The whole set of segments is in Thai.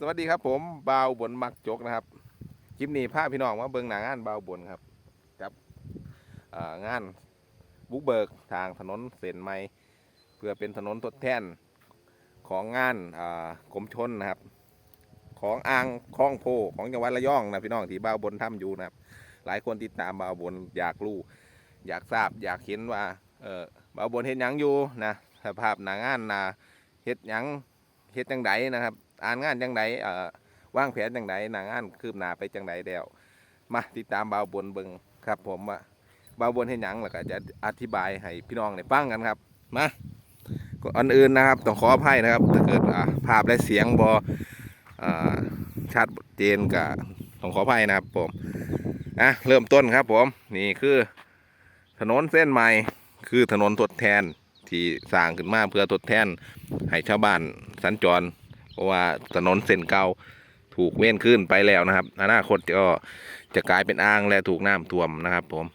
สวัสดีครับผมบาวบนมักจกนะครับคลิปนี้พาพี่น้องมาเบิ่งหนางานบาวบนครับครับงานบุกเบิกทางถนนเส้นใหม่เพื่อเป็นถนนทดแทนของงานกรมชนนะครับ ของอ่างคลองโพของจังหวัดระยองนะพี่น้องที่บาวบนทำอยู่นะครับ หลายคนติดตามบาวบนอยากรู้อยากทราบอยากเห็นว่าเออบาวบนเฮ็ดหยังอยู่นะสภาพหนางานนาเฮ็ดหยังเฮ็ดจังไดนะครับ อ่านงานจังไดเอ่อวางแผนจังไดหนางานคืบหน้าไปจังไดแล้วมาติดตามบาวบนเบิงครับผมว่าบาวบนเฮ็ดหยังแล้วก็จะอธิบายให้พี่น้องได้ฟังกันครับมาก่อนอื่นนะครับต้องขออภัยนะครับถ้าเกิดอ่าภาพและเสียงบอชัดเจนก็ต้องขออภัยนะครับผมอะเริ่มต้นครับผมนี่คือถนนเส้นใหม่คือถนนทดแทนที่สร้างขึ้นมาเพื่อทดแทนให้ชาวบ้านสัญจร ราะว่าถนนเส้นเก่าถูกเว้นขึ้นไปแล้วนะครับอนาคตก็จะกลายเป็นอ่างและถูกน้ำท่วมนะครับ ผม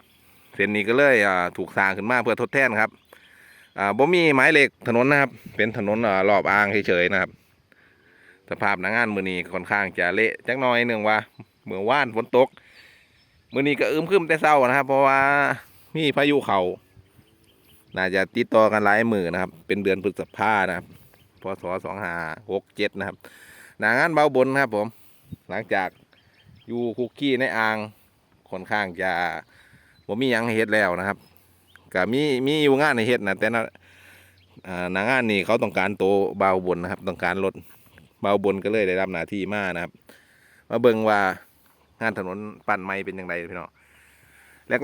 เส้นนี้ก็เลยถูกสร้างขึ้นมาเพื่อทดแทนครับบ่มีหมายเลขถนนนะครับ เป็นถนนรอบอ่างเฉยๆนะครับ สภาพหนางานมือนี้ค่อนข้างจะเละจักหน่อยหนึ่งว่าเมื่อว่านฝนตกมือนี้ก็อึมครึมแต่เศร้านะครับ เพราะว่ามีพายุเขาน่าจะติดต่อกันหลายมือนะครับ เป็นเดือนพฤษภานะครับ พศสองห้าหกเจ็ดนะครับ หนางานเบาบนครับผม หลังจากอยู่คุกกี้ในอ่างค่อนข้างจะผมมียังให้เฮ็ดแล้วนะครับก็มีมีอยู่งานในเฮ็ดนะแต่นะอ่าหนางานนี่เขาต้องการโตเบาบนนะครับ ต้องการลดเบาบนก็เลยได้รับหน้าที่มากนะครับ มาเบิ่งว่างานถนนปั่นไม้เป็นยังไงพี่น้อง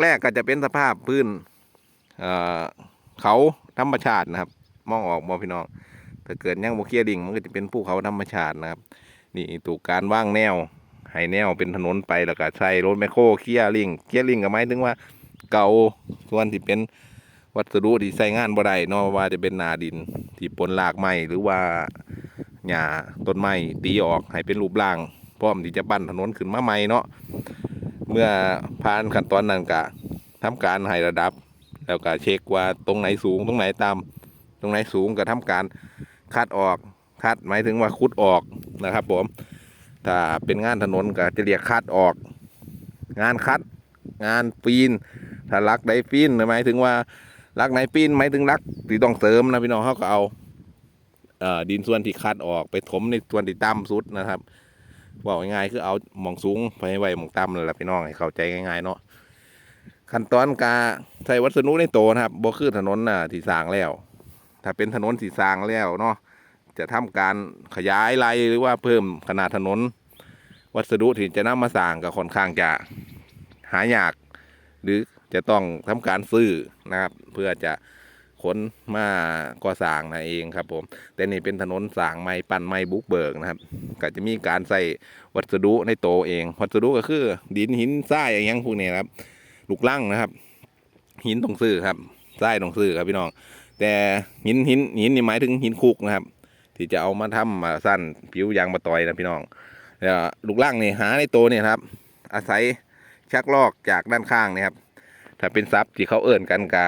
แรก ๆ ก็จะเป็นสภาพพื้นเเขาธรรมชาตินะครับ มองออกมองพี่น้อง ถ้าเกิดยังโมเคลียร์ดิ่งมันก็จะเป็นภูเขาธรรมชาตินะครับ นี่ถูกการว่างแนวให้แนวเป็นถนนไปแล้วก็ใช้รถแมคโครเคลียร์ลิงเคลียร์ลิงก็หมายถึงว่าเก่าส่วนที่เป็นวัสดุที่ใช้งานบ่ได้เนอะว่าจะเป็นนาดินที่ปนรากไม้หรือว่าหญ้าต้นไม้ตีออกให้เป็นรูปร่างพร้อมที่จะปั้นถนนขึ้นมาใหม่เนาะเมื่อผ่านขั้นตอนนั้นก็ทำการให้ระดับ แล้วก็เช็คว่าตรงไหนสูงตรงไหนต่ำตรงไหนสูงก็ทำการ คัดออกคัดหมายถึงว่าคุดออกนะครับ ผม ถ้าเป็นงานถนนก็จะเรียกคัดออก งานคัด งานปีน ถ้าลักไดปีนหมายถึงว่าลักไหนปีนหมายถึงลักที่ต้องเสริมนะพี่น้องเขาก็เอาอดินส่วนที่คัดออกไปถมในส่วนที่ต่ำสุดนะครับบอกง่ายๆคือเอาหมองสูงไปไว้หมองต่ำนั่นแหละพี่น้องให้เข้าใจง่ายๆเนาะขั้นตอนการใช้วัสดุในโตนะครับบ่คือถนนน่ะที่สร้างแล้ว ถ้าเป็นถนนสีสางแล้วเนาะจะทำการขยายไรหรือว่าเพิ่มขนาดถนน วัสดุที่จะนำมาสร้างก็ค่อนข้างจะหายาก หรือจะต้องทำการซื้อนะครับ เพื่อจะขนมาก่อสร้างนั่นเองครับผมแต่นี่เป็นถนนสร้างไม้ปั้นไม้บุกเบิกนะครับ ก็จะมีการใส่วัสดุในโตเอง วัสดุก็คือดินหินทรายอย่างเงี้ยพวกนี้ครับลูกลังนะครับ หินต้องซื้อครับทรายต้องซื้อครับพี่น้อง แต่หินหินหินนี่หมายถึงหินคุกนะครับ ที่จะเอามาทำมาสั้นผิวยางมาต่อยนะพี่น้องแล้วลูกล่างนี่หาในโตวเนี่ยครับ อาศัยชักลอกจากด้านข้างนี่ยครับ ถ้าเป็นซับที่เขาเอิ่นกันกา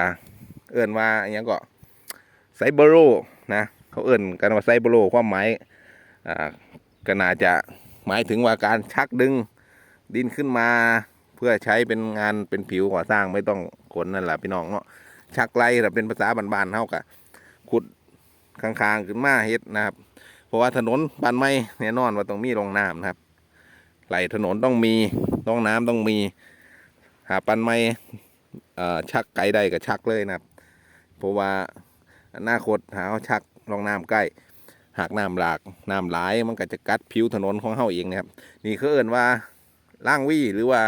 เอิ่นว่าอย่างนี้ก็ไซเบโรนะเขาเอิ่นกันว่าไซเบโรความหมายอ่าก็น่าจะหมายถึงว่าการชักดึงดินขึ้นมา เพื่อใช้เป็นงานเป็นผิวก่อสร้างไม่ต้องขนนั่นแหละพี่น้องเนาะ ชักไล่แต่เป็นภาษาบ้านๆเท่ากับขุดข้างๆขึ้นมาเฮ็ดนะครับ เพราะว่าถนนบ้านไม้แน่นอนว่าต้องมีรองน้ำนะครับ ไหลถนนต้องมีรองน้ำต้องมี หาปันไม่ชักไกลได้ก็ชักเลยนะครับ เพราะว่าอนาคตหาเอาชักรองน้ำใกล้หากน้ำหลากน้ำหลายมันก็จะกัดผิวถนนของเฮาเองนะครับ นี่คือเอิ้นว่าล่างวี่หรือว่า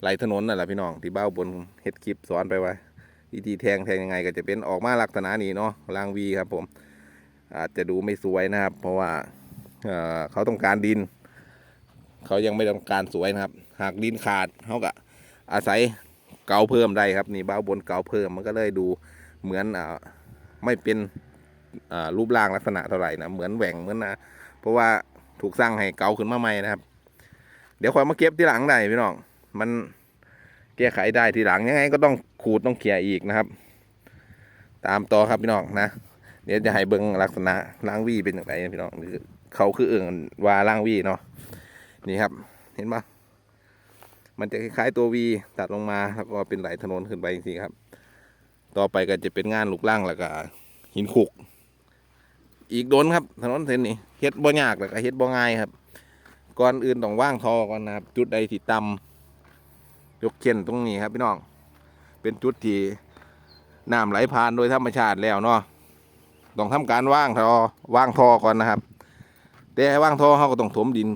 ไหลถนนนั่นแหละพี่น้องที่เบ้าบนเฮ็ดคลิปสอนไปไว่า วิธีแทงแทงยังไงก็จะเป็นออกมาลักษณะนี้เนาะรางวีครับผม อาจจะดูไม่สวยนะครับ เพราะว่าเเขาต้องการดิน เขายังไม่ต้องการสวยนะครับ หากดินขาดเขาก็อาศัยเกาเพิ่มได้ครับนี่เบ้าบนเกาเพิ่มมันก็เลยดูเหมือนอไม่เป็นรูปร่างลักษณะเท่าไหร่นะเหมือนแหว่งเหมือนนะเพราะว่าถูกสร้างให้เกาขึ้นมาใหม่นะครับ เดี๋ยวคอยมาเก็บที่หลังได้พี่น้องมันแก้ไขได้ทีหลังยังไงก็ต้อง ขูดต้องเขี่ยอีกนะครับ ตามต่อครับพี่น้องนะเดี๋ยวจะให้เบิ้งลักษณะล้างวีเป็นอย่างไรพี่น้องเขาคือเอื่นวาล่างวีเนาะนี่ครับ เห็นปะมันจะคล้ายๆตัววีตัดลงมาแล้วก็เป็นไหลถนนขึ้นไปจริงๆครับ ต่อไปก็จะเป็นงานลูกล่างแล้วก็หินขุก อีกโดนครับ ถนนเส้นนี้เฮ็ดบ่ยากแล้วก็เฮ็ดบ่ง่ายครับก่อนอื่นต้องว่างทอก่อนนะครับ จุดใดที่ต่ำยกเช่นตรงนี้ครับพี่น้อง เป็นจุดที่น้ำไหลผ่านโดยธรรมชาติแล้วเนาะต้องทำการว่างทอว่างทอก่อนนะครับ แต่ให้ว่างทอเขาก็ต้องถมดิน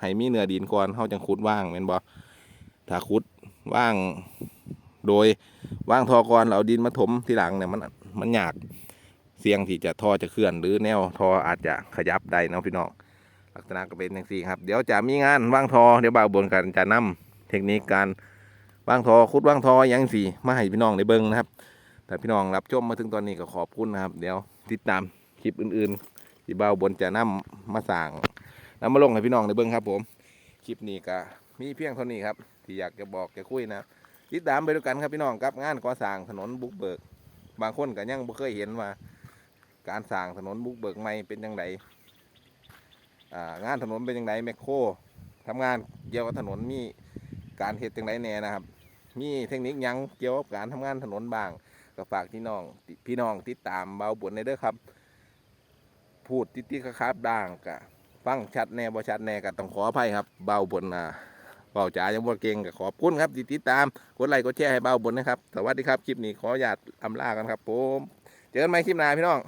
ให้มีเนื้อดินก่อนเขาจังขุดว่างแม่นบ่ถ้าขุดว่างโดยว่างทอก่อนเราดินมาถมทีหลังเนี่ยมันมันยากเสี่ยงที่จะทอจะเคลื่อน หรือแนวทออาจจะขยับได้นะพี่น้องลักษณะก็เป็นอย่างสี่ครับ เดี๋ยวจะมีงานว่างทอเดี๋ยวบ่าวบนกันจะนำเทคนิคการ ว่างทอคุดว่างทอยังสี่มาให้พี่น้องได้เบิ่งนะครับ แต่พี่น้องรับชมมาถึงตอนนี้ก็ขอบคุณนะครับ เดี๋ยวติดตามคลิปอื่นๆที่บ่าบนจะนำมาสั่งนำมาลงให้พี่น้องได้เบิ่งครับ ผม คลิปนี้ก็มีเพียงเท่านี้ครับ ที่อยากจะบอกจะคุยนะติดตามไปด้วยกันครับพี่น้องกับงานก่อสร้างถนนบุกเบิก บางคนก็ยังบ่เคยเห็นว่า การสร้างถนนบุกเบิกใหม่เป็นยังไงางานถนนเป็นยังไงแมคโครทำงานเกี่ยวกับถนนมีการเฮ็ดจังไดแน่นะครับ มีเทคนิคยังเกี่ยวกับการทำงานถนนบ้างก็ฝากพี่น้องพี่น้องติดตามเบาบนในเด้อครับ พูดติดๆครับด่างกะฟังชัดแน่บ่ชัดแน่ก็ต้องขออภัยครับ เบาบนอ่าเบาจ๋ายังบ่เก่งก็ขอบคุณครับที่ติดตามกดไลค์กดแชร์ให้เบาบนนะครับสวัสดีครับคลิปนี้ขออนุญาตอำลากันครับผมเจอกันใหม่คลิปหน้าพี่น้อง